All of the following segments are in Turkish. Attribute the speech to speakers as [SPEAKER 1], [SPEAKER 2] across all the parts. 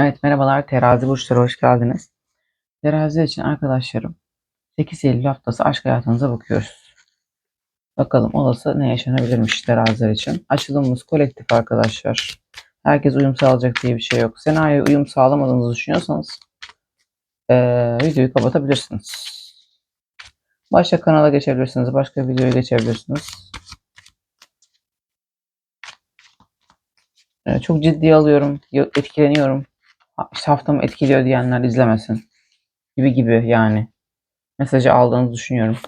[SPEAKER 1] Evet merhabalar terazi burçları hoş geldiniz. Terazi için arkadaşlarım 8 Eylül haftası aşk hayatınıza bakıyoruz. Bakalım olası ne yaşanabilirmiş teraziler için. Açılımımız kolektif arkadaşlar. Herkes uyum sağlayacak diye bir şey yok. Senaryoya uyum sağlamadığınızı düşünüyorsanız eee, videoyu kapatabilirsiniz. Başka kanala geçebilirsiniz. Başka videoya geçebilirsiniz. Çok ciddiye alıyorum. yo- Etkileniyorum. İşte haftamı etkiliyor diyenler izlemesin. Gibi gibi yani. Mesajı aldığınızı düşünüyorum.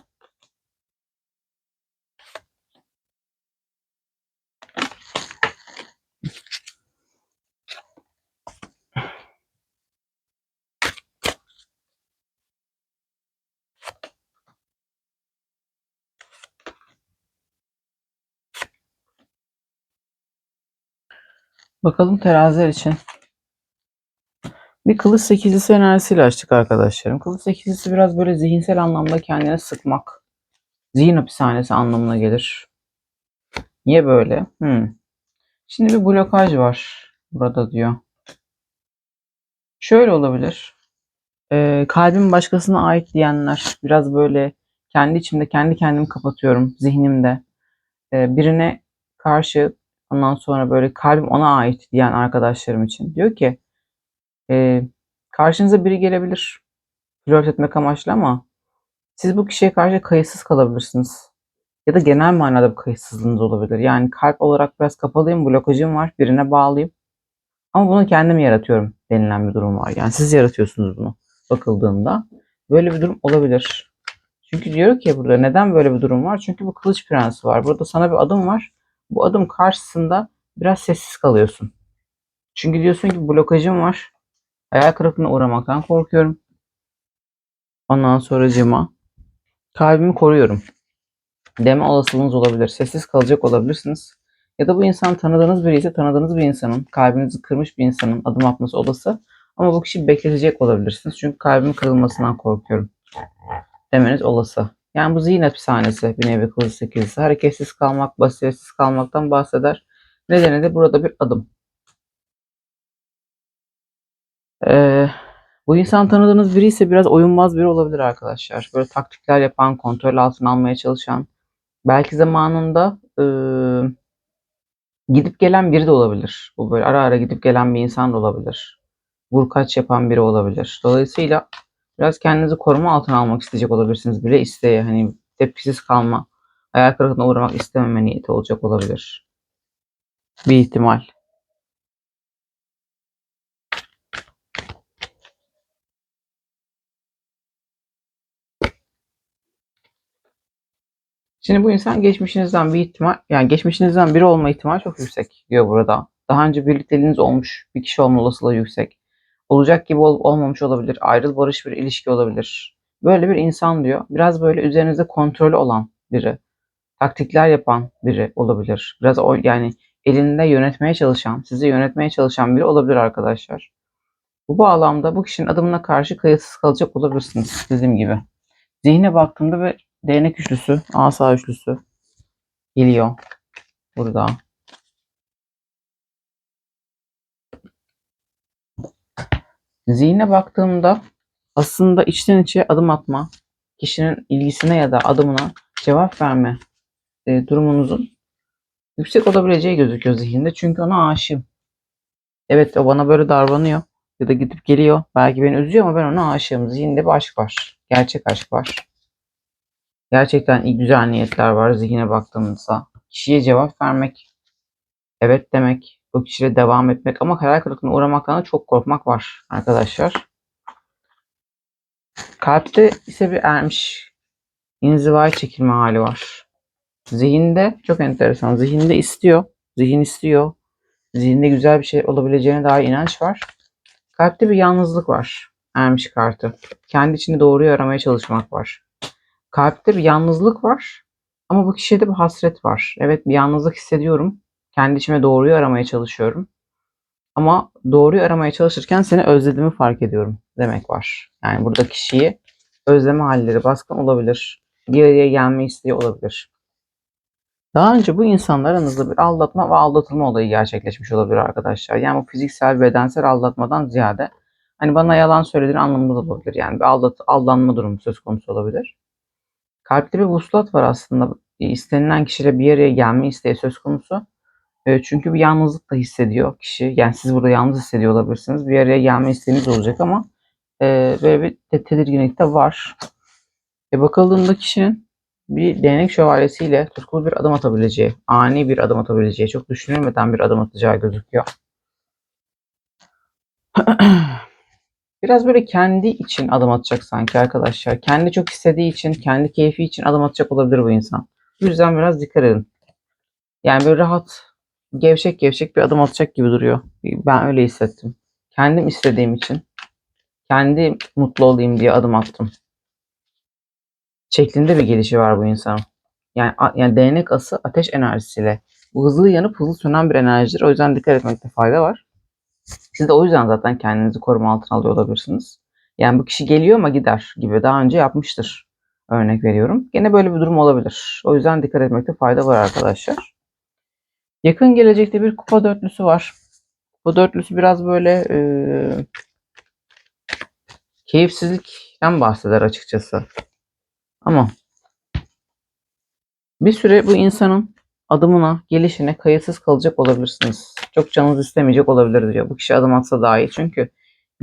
[SPEAKER 1] Bakalım teraziler için. Bir kılıç sekizlisi enerjisiyle açtık arkadaşlarım. Kılıç sekizlisi biraz böyle zihinsel anlamda kendini sıkmak. Zihin hapishanesi anlamına gelir. Niye böyle? Hmm. Şimdi bir blokaj var burada diyor. Şöyle olabilir. Ee, kalbim başkasına ait diyenler biraz böyle kendi içimde kendi kendimi kapatıyorum zihnimde. Ee, birine karşı ondan sonra böyle kalbim ona ait diyen arkadaşlarım için diyor ki e, karşınıza biri gelebilir flört etmek amaçlı ama siz bu kişiye karşı kayıtsız kalabilirsiniz. Ya da genel manada bir kayıtsızlığınız olabilir. Yani kalp olarak biraz kapalıyım, blokajım var, birine bağlıyım. Ama bunu kendim yaratıyorum denilen bir durum var. Yani siz yaratıyorsunuz bunu bakıldığında. Böyle bir durum olabilir. Çünkü diyor ki burada neden böyle bir durum var? Çünkü bu kılıç prensi var. Burada sana bir adım var. Bu adım karşısında biraz sessiz kalıyorsun. Çünkü diyorsun ki blokajım var. Hayal kırıklığına uğramaktan korkuyorum. Ondan sonracığıma kalbimi koruyorum. Deme olasılığınız olabilir. Sessiz kalacak olabilirsiniz. Ya da bu insan tanıdığınız biri ise tanıdığınız bir insanın, kalbinizi kırmış bir insanın adım atması olası. Ama bu kişi bekletecek olabilirsiniz. Çünkü kalbimin kırılmasından korkuyorum. Demeniz olası. Yani bu zihin hapishanesi bir nevi kılıç sekizlisi. Hareketsiz kalmak, basiretsiz kalmaktan bahseder. Nedeni de burada bir adım. Ee, bu insan tanıdığınız biri ise biraz oyunbaz biri olabilir arkadaşlar. Böyle taktikler yapan, kontrol altına almaya çalışan, belki zamanında e, gidip gelen biri de olabilir. Bu böyle ara ara gidip gelen bir insan da olabilir. Vur kaç yapan biri olabilir. Dolayısıyla biraz kendinizi koruma altına almak isteyecek olabilirsiniz bile isteye. Hani tepkisiz kalma, hayal kırıklığına uğramak istememe niyeti olacak olabilir. Bir ihtimal. Şimdi bu insan geçmişinizden bir ihtimal, yani geçmişinizden biri olma ihtimali çok yüksek diyor burada. Daha önce birlikteliğiniz olmuş bir kişi olma olasılığı yüksek. Olacak gibi olup olmamış olabilir. Ayrıl barış bir ilişki olabilir. Böyle bir insan diyor. Biraz böyle üzerinizde kontrolü olan biri. Taktikler yapan biri olabilir. Biraz o yani elinde yönetmeye çalışan, sizi yönetmeye çalışan biri olabilir arkadaşlar. Bu bağlamda bu kişinin adımına karşı kayıtsız kalacak olabilirsiniz dediğim gibi. Zihne baktığımda ve değnek üçlüsü, asa üçlüsü geliyor burada. Zihne baktığımda aslında içten içe adım atma, kişinin ilgisine ya da adımına cevap verme e, durumunuzun yüksek olabileceği gözüküyor zihinde. Çünkü ona aşığım. Evet o bana böyle davranıyor ya da gidip geliyor. Belki beni üzüyor ama ben ona aşığım. Zihinde bir aşk var. Gerçek aşk var. Gerçekten iyi güzel niyetler var zihine baktığımızda. Kişiye cevap vermek, evet demek, bu kişiyle devam etmek ama hayal kırıklığına uğramaktan da çok korkmak var arkadaşlar. Kalpte ise bir ermiş, inzivaya çekilme hali var. Zihinde çok enteresan. Zihinde istiyor, zihin istiyor. Zihinde güzel bir şey olabileceğine dair inanç var. Kalpte bir yalnızlık var. Ermiş kartı. Kendi içinde doğruyu aramaya çalışmak var. Kalpte bir yalnızlık var. Ama bu kişide bir hasret var. Evet bir yalnızlık hissediyorum. Kendi içime doğruyu aramaya çalışıyorum. Ama doğruyu aramaya çalışırken seni özlediğimi fark ediyorum demek var. Yani burada kişiyi özleme halleri baskın olabilir. Bir araya gelme isteği olabilir. Daha önce bu insanlar aranızda bir aldatma ve aldatılma olayı gerçekleşmiş olabilir arkadaşlar. Yani bu fiziksel, bedensel aldatmadan ziyade hani bana yalan söylediğin anlamında da olabilir. Yani bir aldat, aldanma durumu söz konusu olabilir. Kalpte bir vuslat var aslında. İstenilen kişiyle bir araya gelme isteği söz konusu. E, çünkü bir yalnızlık da hissediyor kişi. Yani siz burada yalnız hissediyor olabilirsiniz. Bir araya gelme isteğiniz olacak ama e, böyle bir te- tedirginlik de var. E, bakıldığında kişinin bir değnek şövalyesiyle tutkulu bir adım atabileceği, ani bir adım atabileceği, çok düşünülmeden bir adım atacağı gözüküyor. Biraz böyle kendi için adım atacak sanki arkadaşlar. Kendi çok istediği için, kendi keyfi için adım atacak olabilir bu insan. Bu yüzden biraz dikkat edin. Yani böyle rahat, gevşek gevşek bir adım atacak gibi duruyor. Ben öyle hissettim. Kendim istediğim için, kendi mutlu olayım diye adım attım. Şeklinde bir gelişi var bu insanın. Yani, yani değnek ası ateş enerjisiyle. Bu hızlı yanıp hızlı sönen bir enerjidir. O yüzden dikkat etmekte fayda var. Siz de o yüzden zaten kendinizi koruma altına alıyor olabilirsiniz. Yani bu kişi geliyor ama gider gibi daha önce yapmıştır. Örnek veriyorum. Gene böyle bir durum olabilir. O yüzden dikkat etmekte fayda var arkadaşlar. Yakın gelecekte bir kupa dörtlüsü var. Bu dörtlüsü biraz böyle e, keyifsizlikten bahseder açıkçası. Ama bir süre bu insanın adımına, gelişine kayıtsız kalacak olabilirsiniz. Çok canınız istemeyecek olabilir diyor. Bu kişi adım atsa daha iyi. Çünkü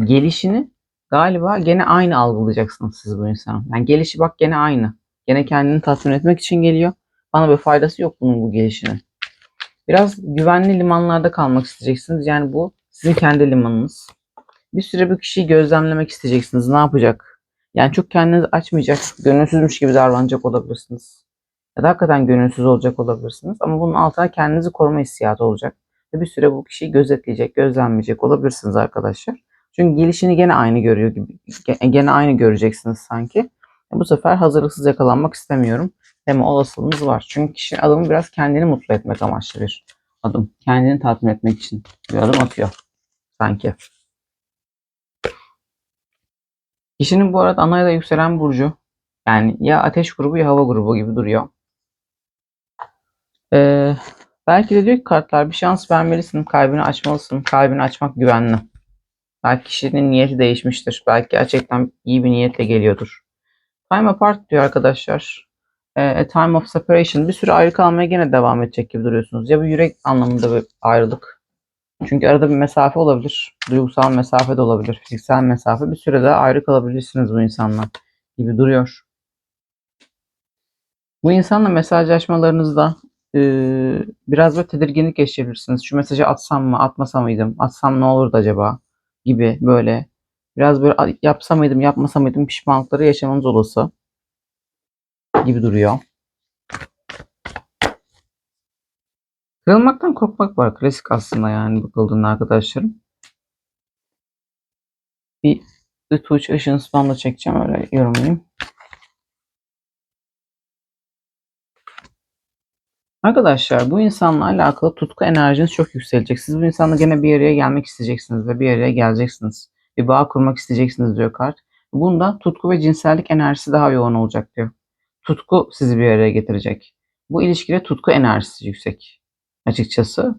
[SPEAKER 1] gelişini galiba gene aynı algılayacaksınız siz bu insanın. Yani gelişi bak gene aynı. Gene kendini tatmin etmek için geliyor. Bana bir faydası yok bunun bu gelişinin. Biraz güvenli limanlarda kalmak isteyeceksiniz. Yani bu sizin kendi limanınız. Bir süre bu kişiyi gözlemlemek isteyeceksiniz. Ne yapacak? Yani çok kendinizi açmayacak, gönülsüzmüş gibi davranacak olabilirsiniz. Ya da hakikaten gönülsüz olacak olabilirsiniz. Ama bunun altına kendinizi koruma hissiyatı olacak. Ve bir süre bu kişiyi gözetleyecek, gözlemleyecek olabilirsiniz arkadaşlar. Çünkü gelişini gene aynı görüyor gibi, gene aynı göreceksiniz sanki. Bu sefer hazırlıksız yakalanmak istemiyorum deme olasılığınız var. Çünkü kişinin adımı biraz kendini mutlu etmek amaçlı bir adım. Kendini tatmin etmek için bir adım atıyor sanki. Kişinin bu arada ana ya da yükselen burcu yani ya ateş grubu ya hava grubu gibi duruyor. Ee, belki de diyor ki kartlar bir şans vermelisin, kalbini açmalısın. Kalbini açmak güvenli. Belki kişinin niyeti değişmiştir. Belki gerçekten iyi bir niyetle geliyordur. Time apart diyor arkadaşlar. A time of separation. Bir süre ayrı kalmaya gene devam edecek gibi duruyorsunuz. Ya bu yürek anlamında bir ayrılık. Çünkü arada bir mesafe olabilir. Duygusal mesafe de olabilir. Fiziksel mesafe. Bir süre daha ayrı kalabilirsiniz bu insanla gibi duruyor. Bu insanla mesajlaşmalarınızda biraz böyle tedirginlik yaşayabilirsiniz. Şu mesajı atsam mı, atmasa mıydım, atsam ne olurdu acaba gibi böyle biraz böyle yapsa mıydım, yapmasa mıydım pişmanlıkları yaşamanız olası gibi duruyor. Kırılmaktan korkmak var. Klasik aslında yani bakıldığında arkadaşlarım. Bir The Touch Ocean Spam'da çekeceğim öyle yorumlayayım. Arkadaşlar bu insanla alakalı tutku enerjiniz çok yükselecek. Siz bu insanla gene bir araya gelmek isteyeceksiniz ve bir araya geleceksiniz. Bir bağ kurmak isteyeceksiniz diyor kart. Bunda tutku ve cinsellik enerjisi daha yoğun olacak diyor. Tutku sizi bir araya getirecek. Bu ilişkide tutku enerjisi yüksek açıkçası.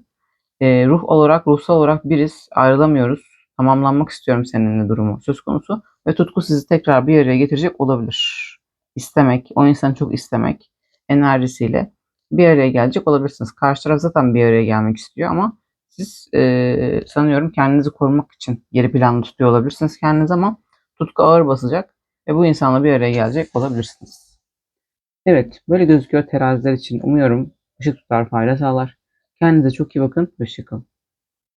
[SPEAKER 1] E, ruh olarak, ruhsal olarak biriz. Ayrılamıyoruz. Tamamlanmak istiyorum seninle durumu söz konusu. Ve tutku sizi tekrar bir araya getirecek olabilir. İstemek, o insanı çok istemek enerjisiyle bir araya gelecek olabilirsiniz. Karşı taraf zaten bir araya gelmek istiyor ama siz e, sanıyorum kendinizi korumak için geri planda tutuyor olabilirsiniz kendiniz ama tutku ağır basacak ve bu insanla bir araya gelecek olabilirsiniz. Evet, böyle gözüküyor teraziler için. Umuyorum ışık tutar, fayda sağlar. Kendinize çok iyi bakın. Hoşçakalın.